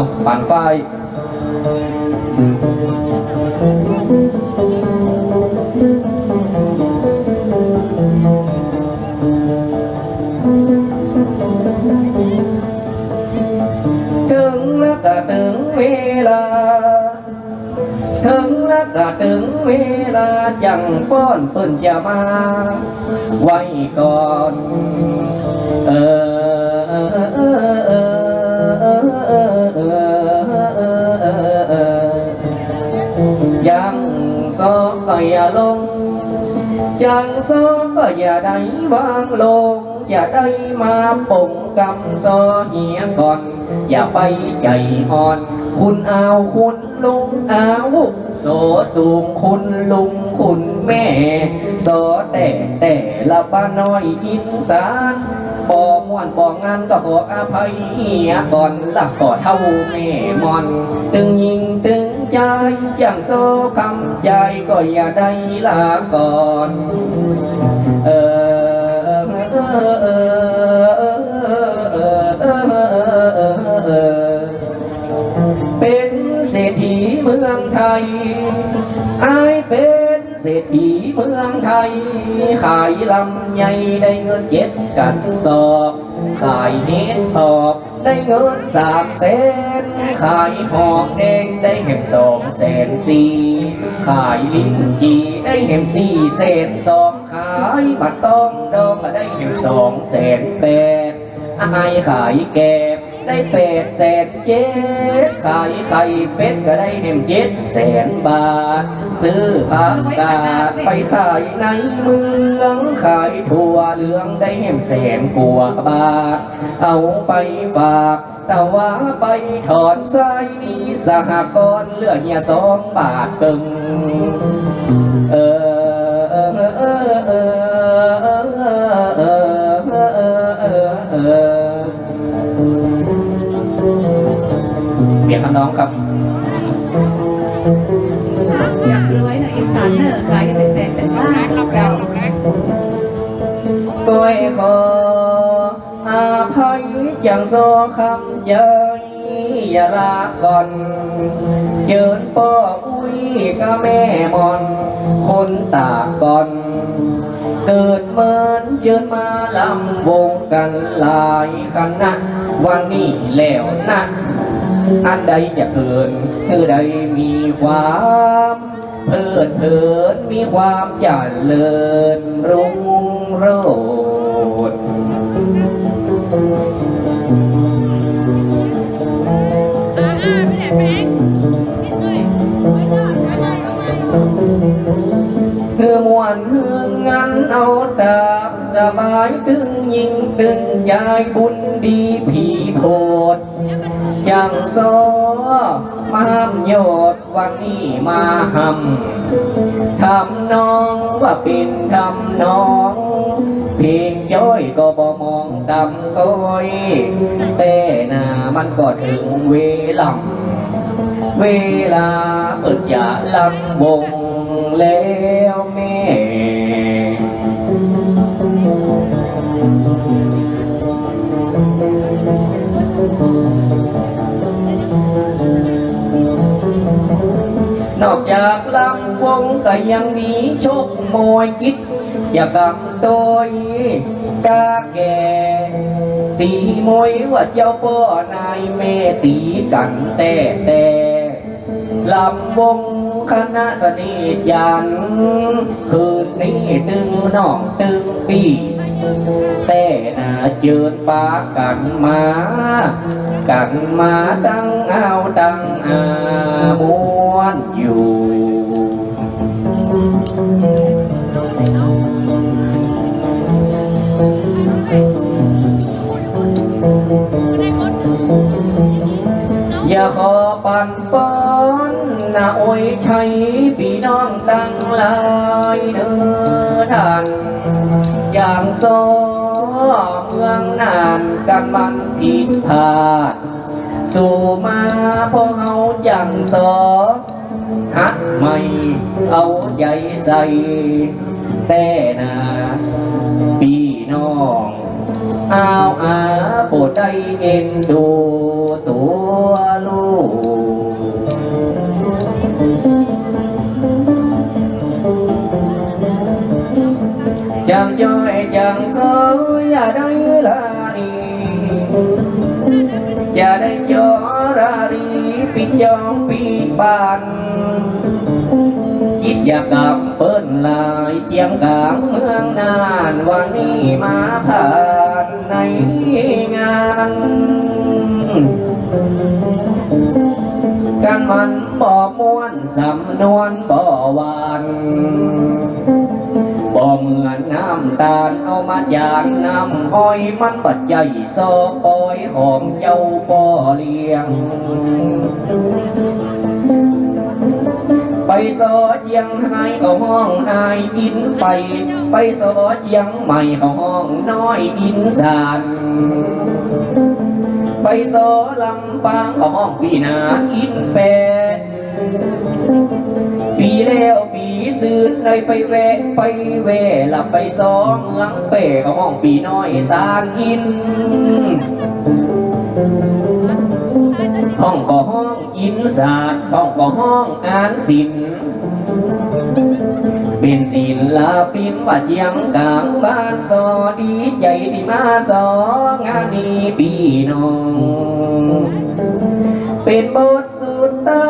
nào bàn vai cả tướng mê là chẳng phôn phơn chà ma. Quay còn ờ sớm ở giờ đây vang luôn giờ đây mà bụng cầm sơ nhẹ còn giờ bay chạy hòn khun ao khun lung áo sổ xuồng khun lung khun mẹ sổ tẻ tẻ là ba nói in sáng บ่ม่วนบ่งานก็ขออภัยก่อนละก็เท่าแม่มอน ตึงยิงตึงใจจังโซคำใจก็อย่าได้ละก่อนเออเออเออเป็นเศรษฐีเมืองไทยไอาเป็นเศรษฐี เมืองไทย ขายลำไยได้เงินเจ็ดกัดสอบขายเน็ตออกได้เงินสามแสนขายหอกแดงได้เห็มสองแสนสี่ขายลิ้นจีได้เห็มสี่แสนสองขายบัตรต้องดองได้เห็มสองแสนแปดไอขายแกบ ได้เป็ดเสนเจ็ดขายไข่เป็ดก็ได้เห็มเจ็ดแสนบาท ซื้อผักกาดไปขายในเมืองขายถั่วเหลืองได้เห็มแสนกว่าบาท เอาไปฝากตะว่าไปถอนสานี้สหกรณ์เลือเฮียสองบาทเติงเออเออเออเออเออเออเออ เสียนคำน้องครับอยากรวยนะอีสานเนอะขายกันเป็นแสนเป็นล้านเจ้าก้อขออาภัยจังโซคำเจยอย่าลาก่อนเจิญพ่ออุ้ยก็แม่มอน คนตากก่อนเกิดเหมือนเจิญมาลำวงกันหลายคณะวันนี้แล้วนะ อันใดจะเกินคือใดมีความเพลิดเพลินมีความเจริญรุ่งโรจน์เฮือมวนเฮืองันเอาตามสบายตึงยิงตึง ใจบุญดีผีโพดจังโซมาห้ำโยดวันนี้มาห้ำทำน้องว่าเป็นทำน้อง เพียงจ้อยก็บ่มองดำก้อยแต่หน้ามันก็ถึงเวลาเวลาเปิดจะลำวงแล้วแม่ จากลำวงก็ยังมีชกมวยจิตจะกำโดยกาแก่ตีมวยว่าเจ้าพ่อนายแม่ตีกันแต่แต่ลำวงคณะสนิทยันคืนนี้ตึงน้องตึงปี tè nà chượt ba cạnh má. Cạnh má trắng ao trắng à buôn dù. Giờ khó bàn bón นาโอ้ยชัยพี่น้องตั้งหลายเนื้อท่านจางโซเมืองนานกันมันผิดพลาดสู่มาพอเฮาจังสอหัดใหม่เอาใจใส่แต่นาพี่น้องเอาอาโป จังเสยอย่าได้ลาดีจะได้จอรารีปิดจองปีปันกิจกรรมเปิ้น บ่เหมือนน้ำตาลเอามาจากน้ำอ้อยมันบัดใจซอปอยของเจ้าป่อเลี้ยง ไปสอเจียงไฮ้เขาห้องอายอินไป ไปสอเจียงใหม่เขาห้องน้อยอินสานไปโซลำปางของห้องปีนาอินแปปีแล้ว ซื้อเลยไปแวไปแวหลับไปสอเมืองเป้ของห้องปีน้อยสานอินห้องก็ห้องอินศาสตร์ห้องก็ห้องอ่านศิลป์เป็นศิลปินว่าเจียงกลางบ้านสอดีใจที่มาสองานนี้ปีน้อง เป็นบทสุดเต้ามีขอ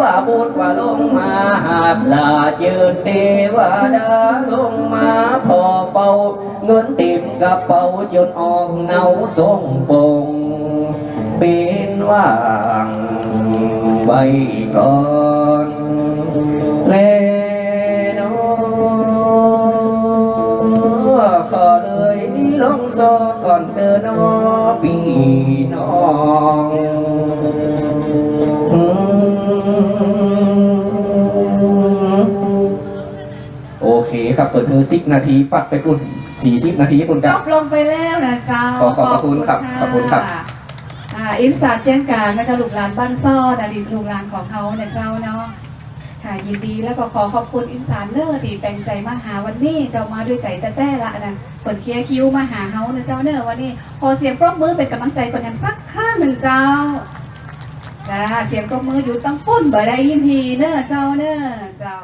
วาบุตรว่าลงมาหาบสาเจิญเทวดาลงมาพอเคครับเปิดมือสิบนาทีปัดไปปุ่นสี่สิบนาทีปุ่นจครับ บลงไปแล้วนะเจ้าขอขอบพระคุณครับขอบคุณครับะอ่าอินสาเจียงกลางนะเจ้าลูกหลานบ้านซ่อนอดีตลูกหลานของเขาเนี่ยเจ้าเนาะค่ะยินดีแล้วก็ขอขอบคุณอินสานเนอร์ที่แปลงใจมาหาวันนี้เจ้ามาด้วยใจแต่แต่ละนะเปิดเคลียร์คิวมาหาเฮานะเจ้าเนอร์วันนี้ขอเสียงปรบมือเป็นกำลังใจคนแทนสักข้างหนึ่งเจ้าจ้าเสียงปรบมืออยู่ตั้งปุ้นบ่ได้ยินทีเนอร์เจ้าเนอร์เจ้า